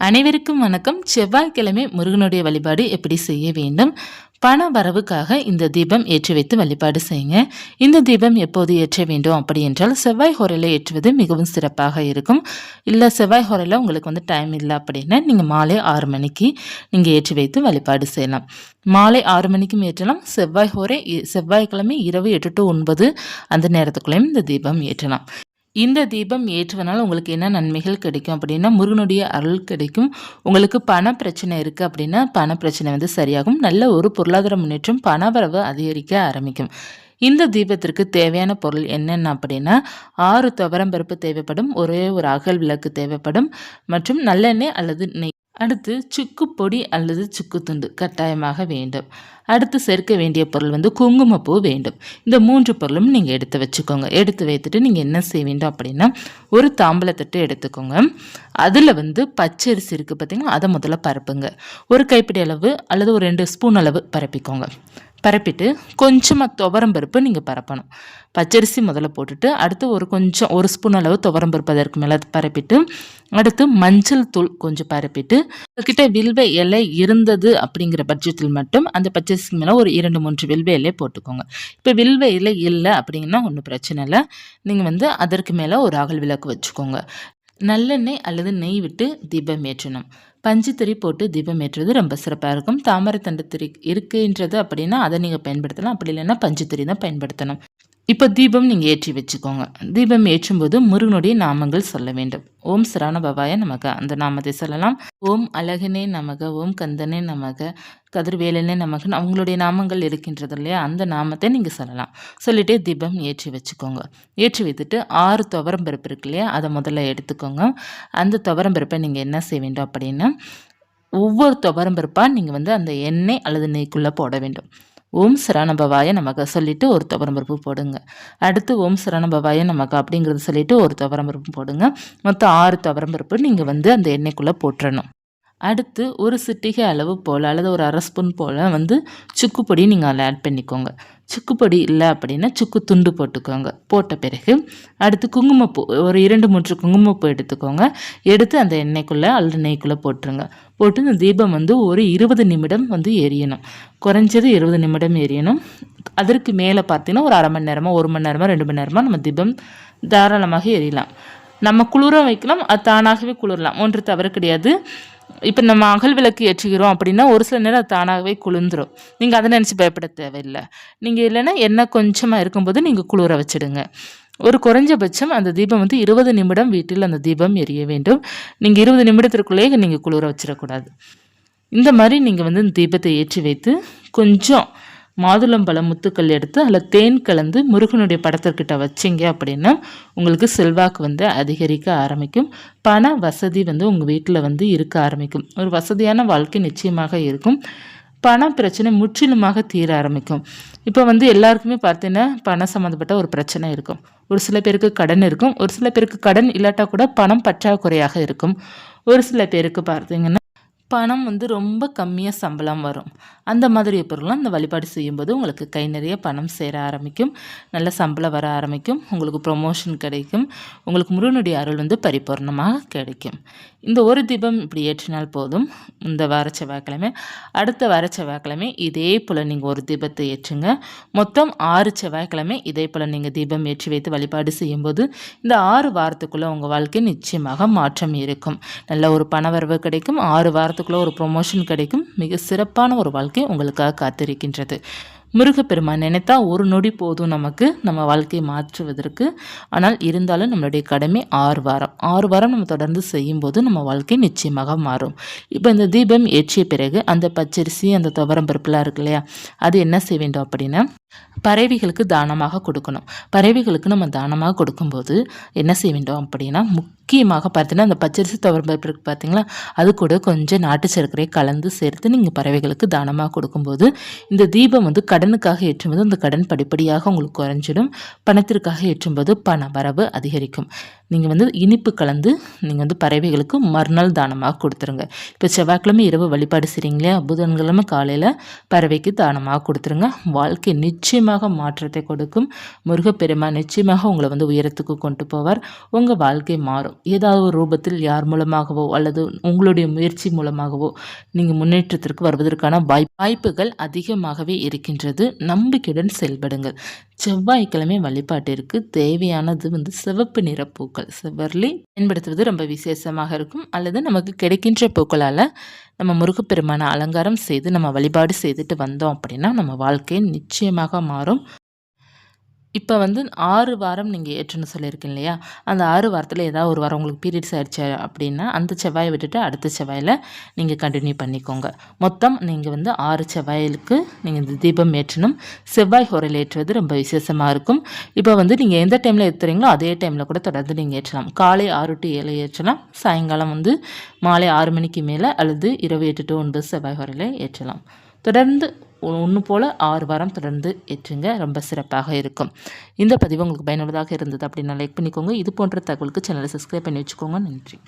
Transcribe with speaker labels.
Speaker 1: அனைவருக்கும் வணக்கம். செவ்வாய்க்கிழமை முருகனுடைய வழிபாடு எப்படி செய்ய வேண்டும்? பண வரவுக்காக இந்த தீபம் ஏற்றி வைத்து வழிபாடு செய்யுங்க. இந்த தீபம் எப்போது ஏற்ற வேண்டும் அப்படி என்றால் செவ்வாய் ஹோரையில் ஏற்றுவது மிகவும் சிறப்பாக இருக்கும். இல்லை செவ்வாய் ஹோரையில் உங்களுக்கு வந்து டைம் இல்லை அப்படின்னா நீங்கள் மாலை ஆறு மணிக்கு நீங்கள் ஏற்றி வைத்து வழிபாடு செய்யலாம். மாலை ஆறு மணிக்கும் ஏற்றலாம். செவ்வாய் ஹோரை இ- செவ்வாய்க்கிழமை இரவு எட்டு டு ஒன்பது அந்த நேரத்துக்குள்ளேயும் இந்த தீபம் ஏற்றலாம். இந்த தீபம் ஏற்றுவதனால் உங்களுக்கு என்ன நன்மைகள் கிடைக்கும் அப்படின்னா முருகனுடைய அருள் கிடைக்கும். உங்களுக்கு பண பிரச்சனை இருக்குது அப்படின்னா பண பிரச்சனை வந்து சரியாகும். நல்ல ஒரு பொருளாதார முன்னேற்றம் பணவரவு அதிகரிக்க ஆரம்பிக்கும். இந்த தீபத்திற்கு தேவையான பொருள் என்னென்ன அப்படின்னா ஆறு துவரம் பருப்பு தேவைப்படும் ஒரே ஒரு அகல் விளக்கு தேவைப்படும் மற்றும் நல்லெண்ணெய் அல்லது நெய் அடுத்து சுக்கு பொடி அல்லது சுக்கு துண்டு கட்டாயமாக வேண்டும். அடுத்து சேர்க்க வேண்டிய பொருள் வந்து குங்குமப்பூ வேண்டும். இந்த மூன்று பொருளும் நீங்கள் எடுத்து வச்சுக்கோங்க. எடுத்து வைத்துட்டு நீங்கள் என்ன செய்ய வேண்டும் அப்படின்னா ஒரு தாம்பலத்தட்டு எடுத்துக்கோங்க. அதில் வந்து பச்சரிசி இருக்குது பார்த்தீங்கன்னா அதை முதல்ல பரப்புங்க. ஒரு கைப்பிடி அளவு அல்லது ஒரு ரெண்டு ஸ்பூன் அளவு பரப்பிக்கோங்க. பரப்பிட்டு கொஞ்சமாக துவரம் பருப்பு நீங்கள் பரப்பணும். பச்சரிசி முதல்ல போட்டுட்டு அடுத்து ஒரு கொஞ்சம் ஒரு ஸ்பூன் அளவு துவரம் பருப்பு அதற்கு மேலே பரப்பிட்டு அடுத்து மஞ்சள் தூள் கொஞ்சம் பரப்பிட்டு கிட்ட வில்வ இலை இருந்தது அப்படிங்கிற பட்சத்தில் மட்டும் அந்த பச்சரிசிக்கு மேலே ஒரு இரண்டு மூன்று வில்வ இலை போட்டுக்கோங்க. இப்போ வில்வ இலை இல்லை அப்படிங்கன்னா ஒன்றும் பிரச்சனை இல்லை. நீங்கள் வந்து அதற்கு மேலே ஒரு அகல் விளக்கு வச்சுக்கோங்க. நல்லெண்ணெய் அல்லது நெய் விட்டு தீபம் ஏற்றணும். பஞ்சுத்திரி போட்டு தீபம் ஏற்றுறது ரொம்ப சிறப்பாக இருக்கும். தாமரை தண்டு திரி இருக்குன்றது அப்படின்னா அதை நீங்கள் பயன்படுத்தலாம். அப்படி இல்லைன்னா பஞ்சுத்திரி தான் பயன்படுத்தணும். இப்போ தீபம் நீங்கள் ஏற்றி வச்சுக்கோங்க. தீபம் ஏற்றும்போது முருகனுடைய நாமங்கள் சொல்ல வேண்டும். ஓம் சரவண பவாய நமக. அந்த நாமத்தை சொல்லலாம். ஓம் அழகனே நமக. ஓம் கந்தனே நமக. கதிர்வேலனே நமகன் அவங்களுடைய நாமங்கள் இருக்கின்றது இல்லையா? அந்த நாமத்தை நீங்கள் சொல்லலாம். சொல்லிவிட்டு தீபம் ஏற்றி வச்சுக்கோங்க. ஏற்றி வைத்துட்டு ஆறு துவரம்பருப்பு இருக்கு இல்லையா? அதை முதல்ல எடுத்துக்கோங்க. அந்த துவரம்பருப்பை நீங்கள் என்ன செய்ய வேண்டும் அப்படின்னா ஒவ்வொரு துவரம்பருப்பாக நீங்கள் வந்து அந்த எண்ணெய் அல்லது நெய்க்குள்ளே போட வேண்டும். ஓம் சரணபவாய நமக்கு சொல்லிட்டு ஒரு துவரம்பருப்பு போடுங்க. அடுத்து ஓம் சரணபவாய நமக்கு அப்படிங்கிறது சொல்லிட்டு ஒரு துவரம் பருப்பு போடுங்க. மொத்தம் ஆறு துவரம்பருப்பு நீங்கள் வந்து அந்த எண்ணெய்க்குள்ளே போட்டுறணும் அடுத்து ஒரு சிட்டிகை அளவு போல் அல்லது ஒரு அரை ஸ்பூன் போல் வந்து சுக்குப்பொடி நீங்கள் அதில் ஆட் பண்ணிக்கோங்க. சுக்கு பொடி இல்லை அப்படின்னா சுக்கு துண்டு போட்டுக்கோங்க. போட்ட பிறகு அடுத்து குங்குமப்பூ ஒரு இரண்டு மூன்று குங்குமப்பூ எடுத்துக்கோங்க. எடுத்து அந்த எண்ணெய்க்குள்ளே அல்லது நெய்க்குள்ளே போட்டுருங்க. போட்டு இந்த தீபம் வந்து ஒரு இருபது நிமிடம் வந்து எரியணும். குறைஞ்சது இருபது நிமிடம் எரியணும். அதற்கு மேலே பார்த்தீங்கன்னா ஒரு அரை மணி நேரமோ ஒரு மணி நேரமோ ரெண்டு மணி நேரமாக நம்ம தீபம் தாராளமாக எரியலாம். நம்ம குளிரும் வைக்கலாம் அது தானாகவே குளிரலாம். ஒன்று தவறு கிடையாது. இப்போ நம்ம அகல் விளக்கு ஏற்றுகிறோம் அப்படின்னா ஒரு சில நேரம் அது தானாகவே குளிர்ந்துரும். நீங்கள் அதை நினச்சி பயப்பட தேவையில்லை. நீங்கள் இல்லைன்னா எண்ணெய் கொஞ்சமாக இருக்கும்போது நீங்கள் குளிர வச்சிடுங்க. ஒரு குறைஞ்சபட்சம் அந்த தீபம் வந்து இருபது நிமிடம் வீட்டில் அந்த தீபம் எரிய வேண்டும். நீங்கள் இருபது நிமிடத்திற்குள்ளேயே நீங்கள் குளிர வச்சிடக்கூடாது. இந்த மாதிரி நீங்கள் வந்து இந்த தீபத்தை ஏற்றி வைத்து கொஞ்சம் மாதுளம்பழம் முத்துக்கள் எடுத்து அதில் தேன் கலந்து முருகனுடைய படத்திற்கிட்ட வச்சிங்க அப்படின்னா உங்களுக்கு செல்வாக்கு வந்து அதிகரிக்க ஆரம்பிக்கும். பண வசதி வந்து உங்கள் வீட்டில் வந்து இருக்க ஆரம்பிக்கும். ஒரு வசதியான வாழ்க்கை நிச்சயமாக இருக்கும். பண பிரச்சனை முற்றிலுமாக தீர ஆரம்பிக்கும். இப்போ வந்து எல்லாருக்குமே பார்த்தீங்கன்னா பணம் சம்மந்தப்பட்ட ஒரு பிரச்சனை இருக்கும். ஒரு சில பேருக்கு கடன் இருக்கும். ஒரு சில பேருக்கு கடன் இல்லாட்டா கூட பணம் பற்றாக்குறையாக இருக்கும். ஒரு சில பேருக்கு பார்த்தீங்கன்னா பணம் வந்து ரொம்ப கம்மியாக சம்பளம் வரும். அந்த மாதிரி பொருள்லாம் இந்த வழிபாடு செய்யும்போது உங்களுக்கு கை நிறைய பணம் சேர ஆரம்பிக்கும். நல்ல சம்பளம் வர ஆரம்பிக்கும். உங்களுக்கு ப்ரொமோஷன் கிடைக்கும். உங்களுக்கு முருகனுடைய அருள் வந்து பரிபூர்ணமாக கிடைக்கும். இந்த ஒரு தீபம் இப்படி ஏற்றினால் போதும். இந்த வார செவ்வாய்க்கிழமை அடுத்த வார செவ்வாய்க்கிழமை இதே போல் நீங்கள் ஒரு தீபத்தை ஏற்றுங்க. மொத்தம் ஆறு செவ்வாய்க்கிழமை இதே போல் நீங்கள் தீபம் ஏற்றி வைத்து வழிபாடு செய்யும்போது இந்த ஆறு வாரத்துக்குள்ளே உங்கள் வாழ்க்கை நிச்சயமாக மாற்றம் இருக்கும். நல்ல ஒரு பணவரவு கிடைக்கும். ஆறு மாதத்துக்குள்ளே ஒரு ப்ரொமோஷன் கிடைக்கும். மிக சிறப்பான ஒரு வாழ்க்கை உங்களுக்காக காத்திருக்கின்றது. முருகப்பெருமான் நினைத்தா ஒரு நொடி போதும் நமக்கு. நம்ம வாழ்க்கையை மாற்றுவதற்கு. ஆனால் இருந்தாலும் நம்மளுடைய கடமை ஆறு வாரம். ஆறு வாரம் நம்ம தொடர்ந்து செய்யும்போது நம்ம வாழ்க்கை நிச்சயமாக மாறும். இப்போ இந்த தீபம் ஏற்றிய பிறகு அந்த பச்சரிசி அந்த துவரம் பருப்புலாம் இருக்கு இல்லையா? அது என்ன செய்ய வேண்டும் அப்படின்னா பறவைகளுக்கு தானமாக கொடுக்கணும். பறவைகளுக்கு நம்ம தானமாக கொடுக்கும்போது என்ன செய்ய வேண்டும் அப்படின்னா முக்கியமாக பார்த்தீங்கன்னா அந்த பச்சரிசி துவரம் இருக்குது பார்த்தீங்களா? அது கூட கொஞ்சம் நாட்டு சர்க்கரையை கலந்து சேர்த்து நீங்கள் பறவைகளுக்கு தானமாக கொடுக்கும்போது இந்த தீபம் வந்து கடனுக்காக ஏற்றும்போது அந்த கடன் படிப்படியாக உங்களுக்கு குறைஞ்சிடும். பணத்திற்காக ஏற்றும்போது பண வரவு அதிகரிக்கும். நீங்கள் வந்து இனிப்பு கலந்து நீங்கள் வந்து பறவைகளுக்கு மறுநாள் தானமாக கொடுத்துருங்க. இப்போ செவ்வாய்க்கிழமை இரவு வழிபாடு செய்கிறீங்களே புதன்கிழமை காலையில் பறவைக்கு தானமாக கொடுத்துருங்க. வாழ்க்கை நிச்சயமாக மாற்றத்தை கொடுக்கும். முருகப்பெருமா நிச்சயமாக உங்களை வந்து உயரத்துக்கு கொண்டு போவார். உங்கள் வாழ்க்கை மாறும். ஏதாவது ஒரு ரூபத்தில் யார் மூலமாகவோ அல்லது உங்களுடைய முயற்சி மூலமாகவோ நீங்கள் முன்னேற்றத்திற்கு வருவதற்கான வாய் வாய்ப்புகள் அதிகமாகவே இருக்கின்றது. நம்பிக்கையுடன் செயல்படுங்கள். செவ்வாய்க்கிழமை வழிபாட்டிற்கு தேவையானது வந்து சிவப்பு நிற பூக்கள். செவ்வர்லி பயன்படுத்துவது ரொம்ப விசேஷமாக இருக்கும். அல்லது நமக்கு கிடைக்கின்ற பூக்களால் நம்ம முருகப்பெருமான அலங்காரம் செய்து நம்ம வழிபாடு செய்துட்டு வந்தோம் அப்படின்னா நம்ம வாழ்க்கை நிச்சயமாக மாறும். இப்போ வந்து ஆறு வாரம் நீங்கள் ஏற்றுன்னு சொல்லியிருக்கீங்க இல்லையா? அந்த ஆறு வாரத்தில் ஏதாவது ஒரு வாரம் உங்களுக்கு பீரியட்ஸ் ஆயிடுச்சு அப்படின்னா அந்த செவ்வாயை விட்டுட்டு அடுத்த செவ்வாயில் நீங்கள் கண்டினியூ பண்ணிக்கோங்க. மொத்தம் நீங்கள் வந்து ஆறு செவ்வாயிலுக்கு நீங்கள் இந்த தீபம் ஏற்றணும். செவ்வாய் ஹோரையில் ஏற்றுவது ரொம்ப விசேஷமாக இருக்கும். இப்போ வந்து நீங்கள் எந்த டைமில் ஏற்றுறீங்களோ அதே டைமில் கூட தொடர்ந்து நீங்கள் ஏற்றலாம். காலை ஆறு டு ஏழு ஏற்றலாம். சாயங்காலம் வந்து மாலை ஆறு மணிக்கு மேலே அல்லது இரவு எட்டு டு ஒன்பது செவ்வாய் ஹோரையில் ஏற்றலாம். தொடர்ந்து ஒன்று போல் ஆறு வாரம் தொடர்ந்து ஏற்றுங்க. ரொம்ப சிறப்பாக இருக்கும். இந்த பதிவு உங்களுக்கு பயனுள்ளதாக இருந்தது அப்படின்னா லைக் பண்ணிக்கோங்க. இது போன்ற தகவலுக்கு சேனலை சப்ஸ்கிரைப் பண்ணி வச்சுக்கோங்க. நன்றி.